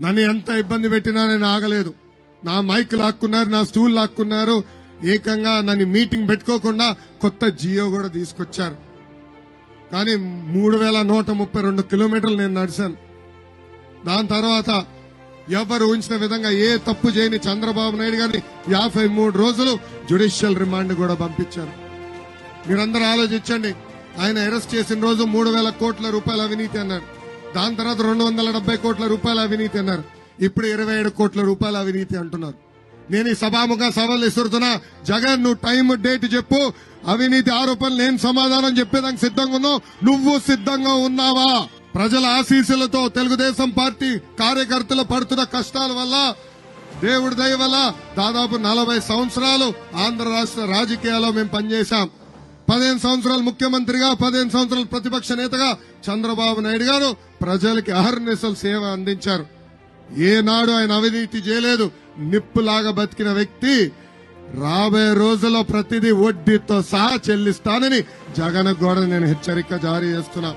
నన్ను ఎంత ఇబ్బంది పెట్టినా నేను ఆగలేదు. నా మైక్ లాక్కున్నారు నా స్టూల్ లాక్కున్నారు. ఏకంగా నన్ను మీటింగ్ పెట్టుకోకుండా కొత్త జియో కూడా తీసుకొచ్చారు. కానీ మూడు వేల నూట ముప్పై రెండు కిలోమీటర్లు నేను నడిచాను. దాని తర్వాత ఎవరు ఊహించిన విధంగా ఏ తప్పు చేయని చంద్రబాబు నాయుడు గారిని యాభై మూడు రోజులు జ్యుడిషియల్ రిమాండ్ కూడా పంపించారు. మీరందరూ ఆలోచించండి. ఆయన అరెస్ట్ చేసిన రోజు మూడు వేల కోట్ల రూపాయల అవినీతి అన్నారు. దాని తర్వాత రెండు వందల డెబ్బై కోట్ల రూపాయల అవినీతి అన్నారు. ఇప్పుడు ఇరవై ఏడు కోట్ల రూపాయల అవినీతి అంటున్నారు. నేను ఈ సభాముఖ సవాల్ ఇస్తున్నా జగన్ నువ్వు టైం డేట్ చెప్పు అవినీతి ఆరోపణలు నేను సమాధానం చెప్పేదానికి సిద్ధంగా ఉన్నావు నువ్వు సిద్ధంగా ఉన్నావా? ప్రజల ఆశీస్సులతో తెలుగుదేశం పార్టీ కార్యకర్తలు పడుతున్న కష్టాల వల్ల దేవుడి దయ వల్ల దాదాపు నలభై సంవత్సరాలు ఆంధ్ర రాష్ట్ర రాజకీయాల్లో మేము పనిచేశాం. పదిహేను సంవత్సరాలు ముఖ్యమంత్రిగా పదిహేను సంవత్సరాలు ప్రతిపక్ష నేతగా చంద్రబాబు నాయుడు గారు ప్రజలకి అహర్నిశలు సేవ అందించారు. ఏనాడు ఆయన అవినీతి చేయలేదు. నిప్పులాగా బతికిన వ్యక్తి రాబోయే రోజుల్లో ప్రతిదీ వడ్డీతో సహా చెల్లిస్తానని జగన్ కూడా నేను హెచ్చరిక జారీ చేస్తున్నా.